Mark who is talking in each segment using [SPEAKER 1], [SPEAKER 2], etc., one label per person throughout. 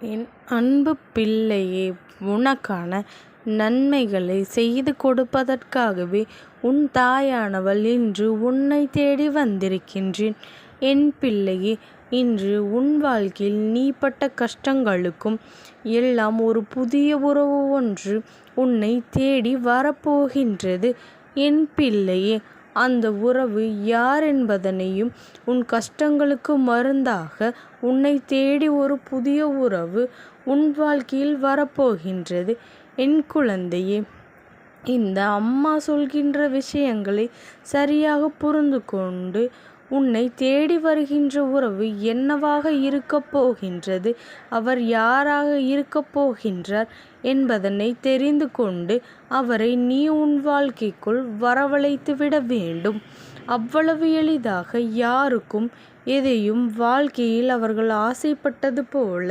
[SPEAKER 1] என் அன்பு பிள்ளையே உனக்கான நன்மைகளை செய்து கொடுப்பதற்காகவே உன் தாயானவள் இன்று உன்னை தேடி வந்திருக்கின்றேன். என் பிள்ளையே இன்று உன் வாழ்க்கையில் நீ பட்ட கஷ்டங்களுக்கும் எல்லாம் ஒரு புதிய உறவு ஒன்று உன்னை தேடி வரப்போகின்றது. என் பிள்ளையே அந்த உறவு யார் என்பதனையும் உன் கஷ்டங்களுக்கு மருந்தாக உன்னை தேடி ஒரு புதிய உறவு உன் வாழ்க்கையில் வரப்போகின்றது. என் குழந்தையே இந்த அம்மா சொல்கின்ற விஷயங்களை சரியாக புரிந்து கொண்டு உன்னை தேடி வருகின்ற உறவு என்னவாக இருக்கப் போகின்றது அவர் யாராக இருக்கப் போகின்றார் என்பதனை தெரிந்து கொண்டு அவரை நீ உன் வாழ்க்கைக்குள் வரவழைத்து விட வேண்டும். அவ்வளவு எளிதாக யாருக்கும் எதையும் வாழ்க்கையில் அவர்கள் ஆசைப்பட்டது போல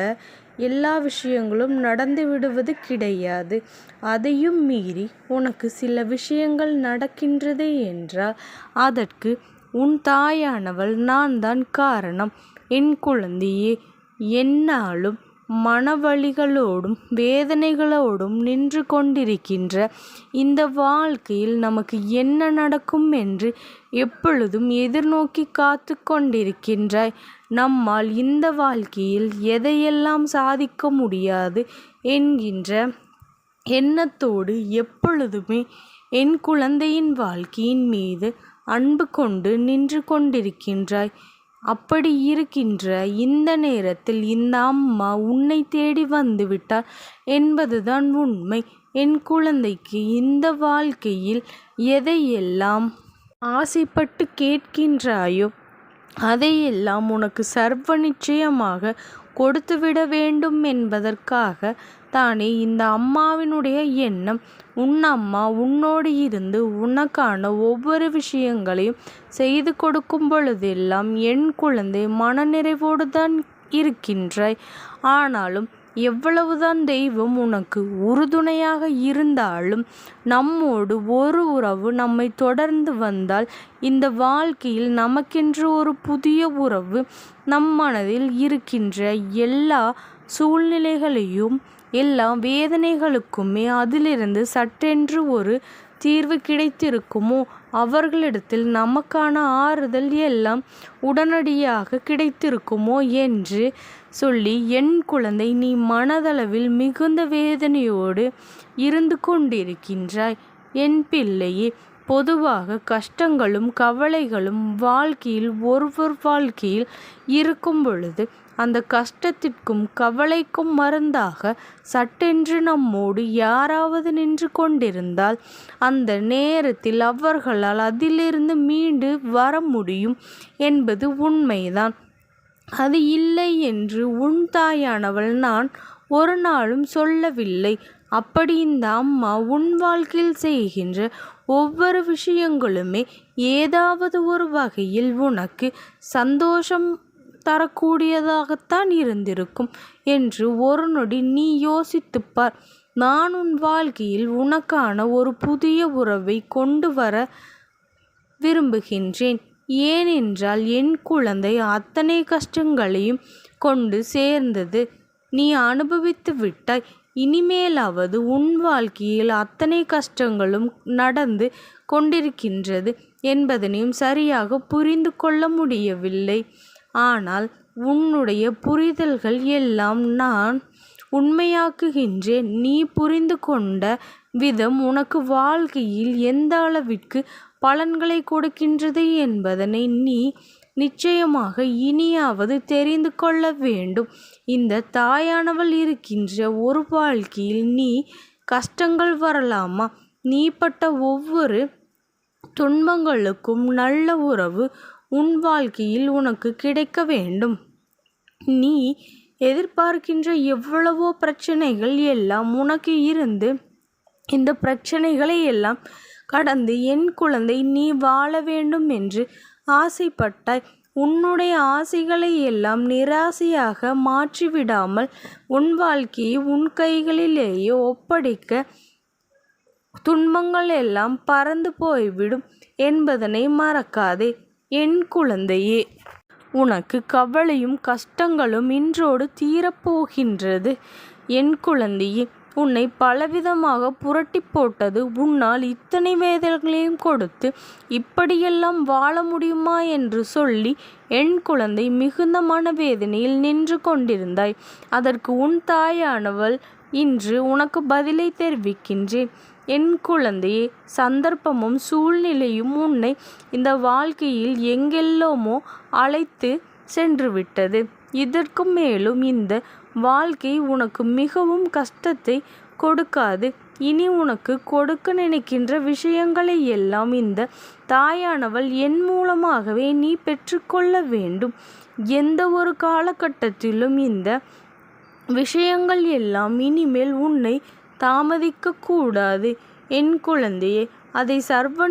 [SPEAKER 1] எல்லா விஷயங்களும் நடந்துவிடுவது கிடையாது. அதையும் மீறி உனக்கு சில விஷயங்கள் நடக்கின்றது என்றால் அதற்கு உன் தாயானவள் நான் தான் காரணம். என் குழந்தையே என்னாலும் மனவழிகளோடும் வேதனைகளோடும் நின்று கொண்டிருக்கின்ற இந்த வாழ்க்கையில் நமக்கு என்ன நடக்கும் என்று எப்பொழுதும் எதிர்நோக்கி காத்து கொண்டிருக்கின்றாய். நம்மால் இந்த வாழ்க்கையில் எதையெல்லாம் சாதிக்க முடியாது என்கின்ற எண்ணத்தோடு எப்பொழுதுமே என் குழந்தையின் வாழ்க்கையின் மீது அன்பு கொண்டு நின்று கொண்டிருக்கின்றாய். அப்படி இருக்கின்ற இந்த நேரத்தில் இந்த அம்மா உன்னை தேடி வந்துவிட்டாள் என்பதுதான் உண்மை. என் குழந்தைக்கு இந்த வாழ்க்கையில் எதையெல்லாம் ஆசைப்பட்டு கேட்கின்றாயோ அதையெல்லாம் உனக்கு சர்வ நிச்சயமாக கொடுத்துவிட வேண்டும் என்பதற்காக தானே இந்த அம்மாவினுடைய எண்ணம். உன் அம்மா உன்னோடு இருந்து உனக்கான ஒவ்வொரு விஷயங்களையும் செய்து கொடுக்கும் பொழுதெல்லாம் என் குழந்தை மனநிறைவோடுதான் இருக்கின்றாய். ஆனாலும் எவ்வளவுதான் தெய்வம் உனக்கு உறுதுணையாக இருந்தாலும் நம்மோடு ஒரு உறவு நம்மை தொடர்ந்து வந்தால் இந்த வாழ்க்கையில் நமக்கென்று ஒரு புதிய உறவு நம் மனதில் இருக்கின்ற எல்லா சூழ்நிலைகளையும் எல்லா வேதனைகளுக்குமே அதிலிருந்து சட்டென்று ஒரு தீர்வு கிடைத்திருக்குமோ அவர்களிடத்தில் நமக்கான ஆறுதல் எல்லாம் உடனடியாக கிடைத்திருக்குமோ என்று சொல்லி என் குழந்தை நீ மனதளவில் மிகுந்த வேதனையோடு இருந்து கொண்டிருக்கின்றாய். என் பிள்ளையே பொதுவாக கஷ்டங்களும் கவலைகளும் வாழ்க்கையில் ஒருவர் வாழ்க்கையில் இருக்கும் பொழுது அந்த கஷ்டத்திற்கும் கவலைக்கும் மருந்தாக சட்டென்று நம்மோடு யாராவது நின்று கொண்டிருந்தால் அந்த நேரத்தில் அவர்களால் அதிலிருந்து மீண்டு வர முடியும் என்பது உண்மைதான். அது இல்லை என்று உன் தாயானவள் நான் ஒரு நாளும் சொல்லவில்லை. அப்படி இந்த அம்மா உன் வாழ்க்கையில் செய்கின்ற ஒவ்வொரு விஷயங்களுமே ஏதாவது ஒரு வகையில் உனக்கு சந்தோஷம் தரக்கூடியதாகத்தான் இருந்திருக்கும் என்று ஒரு நொடி நீ யோசித்துப்பார் நான் உன் வாழ்க்கையில் உனக்கான ஒரு புதிய உறவை கொண்டு வர விரும்புகின்றேன். ஏனென்றால் என் குழந்தை அத்தனை கஷ்டங்களையும் கொண்டு சேர்ந்தது நீ அனுபவித்து விட்டாய். இனிமேலாவது உன் வாழ்க்கையில் அத்தனை கஷ்டங்களும் நடந்து கொண்டிருக்கின்றது என்பதனையும் சரியாக புரிந்து கொள்ள முடியவில்லை. ஆனால் உன்னுடைய புரிதல்கள் எல்லாம் நான் உண்மையாக்குகின்றேன். நீ புரிந்து கொண்ட விதம் உனக்கு வாழ்க்கையில் எந்த அளவிற்கு பலன்களை கொடுக்கின்றது என்பதனை நீ நிச்சயமாக இனியாவது தெரிந்து கொள்ள வேண்டும். இந்த தாயானவள் இருக்கின்ற ஒரு வாழ்க்கையில் நீ கஷ்டங்கள் வரலாமா? நீ பட்ட ஒவ்வொரு துன்பங்களுக்கும் நல்ல உறவு உன் வாழ்க்கையில் உனக்கு கிடைக்க வேண்டும். நீ எதிர்பார்க்கின்ற எவ்வளவோ பிரச்சனைகள் எல்லாம் உனக்கு இருந்து இந்த பிரச்சனைகளை எல்லாம் கடந்து என் குழந்தை நீ வாழ வேண்டும் என்று ஆசைப்பட்டாய். உன்னுடைய ஆசைகளை எல்லாம் நிராசையாக மாற்றிவிடாமல் உன் வாழ்க்கையை உன் கைகளிலேயே ஒப்படைக்க துன்பங்கள் எல்லாம் பறந்து போய்விடும் என்பதனை மறக்காதே. என் குழந்தையே உனக்கு கவலையும் கஷ்டங்களும் இன்றோடு தீரப்போகின்றது. என் குழந்தையே உன்னை பலவிதமாக புரட்டிப் போட்டது உன்னால் இத்தனை வேதனைகளையும் கொடுத்து இப்படியெல்லாம் வாழ முடியுமா என்று சொல்லி என் குழந்தை மிகுந்த மனவேதனையில் நின்று கொண்டிருந்தாய். அதற்கு உன் தாயானவள் இன்று உனக்கு பதிலை தெரிவிக்கின்றேன். என் குழந்தையே சந்தர்ப்பமும் சூழ்நிலையும் உன்னை இந்த வாழ்க்கையில் எங்கெல்லாமோ அழைத்து சென்றுவிட்டது. இதற்கும் மேலும் இந்த வாழ்க்கை உனக்கு மிகவும் கஷ்டத்தை கொடுக்காது. இனி உனக்கு கொடுக்க நினைக்கின்ற விஷயங்களை எல்லாம் இந்த தாயானவள் என் மூலமாகவே நீ பெற்றுக்கொள்ள வேண்டும். எந்த ஒரு காலகட்டத்திலும் இந்த விஷயங்கள் எல்லாம் இனிமேல் உன்னை தாமதிக்கக்கூடாது என் குழந்தையே அதை சர்வ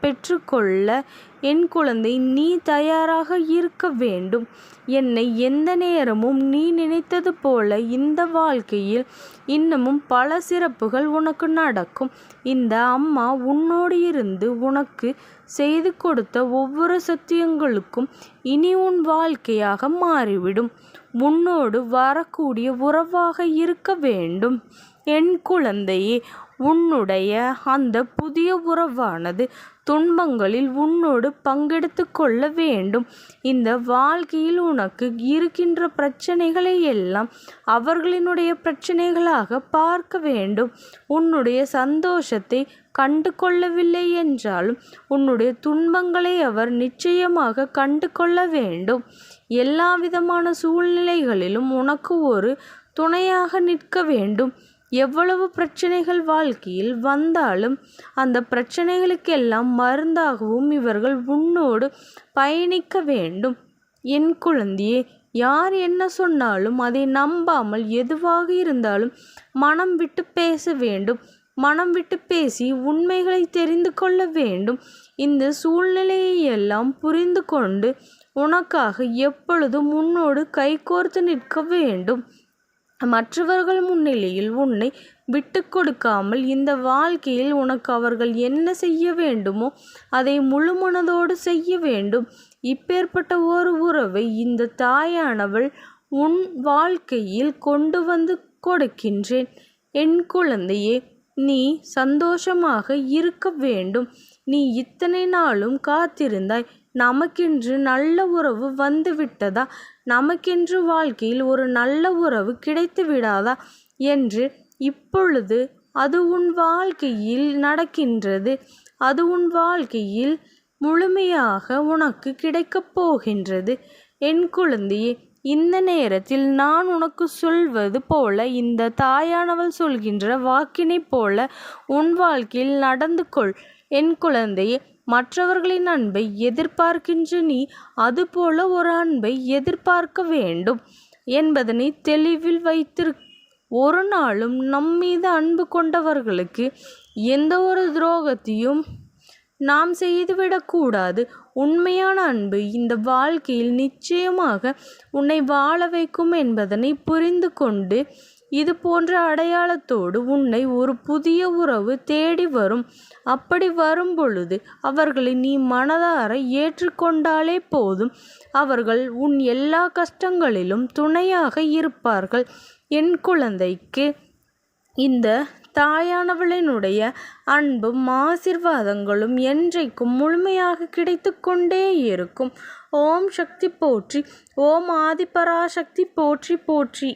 [SPEAKER 1] பெற்றுக்கொள்ள என் குழந்தை நீ தயாராக இருக்க வேண்டும். என்னை எந்த நேரமும் நீ நினைத்தது போல இந்த வாழ்க்கையில் இன்னமும் பல சிறப்புகள் உனக்கு நடக்கும். இந்த அம்மா உன்னோடு இருந்து உனக்கு செய்து கொடுத்த ஒவ்வொரு சத்தியங்களுக்கும் இனி உன் வாழ்க்கையாக மாறிவிடும். உன்னோடு வரக்கூடிய உறவாக இருக்க வேண்டும். என் குழந்தையே உன்னுடைய அந்த புதிய உறவானது துன்பங்களில் உன்னோடு பங்கெடுத்து கொள்ள வேண்டும். இந்த வாழ்க்கையில் உனக்கு இருக்கின்ற பிரச்சனைகளை எல்லாம் அவர்களினுடைய பிரச்சனைகளாக பார்க்க வேண்டும். உன்னுடைய சந்தோஷத்தை கண்டு கொள்ளவில்லை என்றாலும் உன்னுடைய துன்பங்களை அவர் நிச்சயமாக கண்டு கொள்ள வேண்டும். எல்லா விதமான சூழ்நிலைகளிலும் உனக்கு ஒரு துணையாக நிற்க வேண்டும். எவ்வளவு பிரச்சனைகள் வாழ்க்கையில் வந்தாலும் அந்த பிரச்சனைகளுக்கெல்லாம் மருந்தாகவும் இவர்கள் உன்னோடு பயணிக்க வேண்டும். என் குழந்தையே யார் என்ன சொன்னாலும் அதை நம்பாமல் எதுவாக இருந்தாலும் மனம் விட்டு பேச வேண்டும். மனம் விட்டு பேசி உண்மைகளை தெரிந்து கொள்ள வேண்டும். இந்த சூழ்நிலையை எல்லாம் புரிந்து கொண்டு உனக்காக எப்பொழுதும் உன்னோடு கைகோர்த்து நிற்க வேண்டும். மற்றவர்கள் முன்னிலையில் உன்னை விட்டு கொடுக்காமல் இந்த வாழ்க்கையில் உனக்கு அவர்கள் என்ன செய்ய வேண்டுமோ அதை முழுமனதோடு செய்ய வேண்டும். இப்பேற்பட்ட ஒரு உறவை இந்த தாயானவள் உன் வாழ்க்கையில் கொண்டு வந்து கொடுக்கின்றேன். என் குழந்தையே நீ சந்தோஷமாக இருக்க வேண்டும். நீ இத்தனை நாளும் காத்திருந்தாய். நமக்கென்று நல்ல உறவு வந்து விட்டதா? நமக்கென்று வாழ்க்கையில் ஒரு நல்ல உறவு கிடைத்து விடாதா? என்று இப்பொழுது அது உன் வாழ்க்கையில் நடக்கின்றது. அது உன் வாழ்க்கையில் முழுமையாக உனக்கு கிடைக்கப் போகின்றது. என் குழந்தையே இந்த நேரத்தில் நான் உனக்கு சொல்வது போல இந்த தாயானவள் சொல்கின்ற வாக்கினைப் போல உன் வாழ்க்கையில் நடந்து கொள். என் குழந்தையே மற்றவர்களின் அன்பை எதிர்பார்க்கின்ற நீ அதுபோல ஒரு அன்பை எதிர்பார்க்க வேண்டும் என்பதனை தெளிவில் வைத்திரு. ஒரு நாளும் நம்மீது அன்பு கொண்டவர்களுக்கு எந்த ஒரு துரோகத்தையும் நாம் செய்துவிடக்கூடாது உண்மையான அன்பு இந்த வாழ்க்கையில் நிச்சயமாக உன்னை வாழ வைக்கும் என்பதனை புரிந்து கொண்டு இது போன்ற அடையாளத்தோடு உன்னை ஒரு புதிய உறவு தேடி வரும். அப்படி வரும்பொழுது அவர்களை நீ மனதார ஏற்றுக்கொண்டாலே போதும். அவர்கள் உன் எல்லா கஷ்டங்களிலும் துணையாக இருப்பார்கள். என் குழந்தைக்கு இந்த தாயானவளினுடைய அன்பும் ஆசீர்வாதங்களும் என்றைக்கும் முழுமையாக கிடைத்து கொண்டே இருக்கும். ஓம் சக்தி போற்றி! ஓம் ஆதிபராசக்தி போற்றி போற்றி!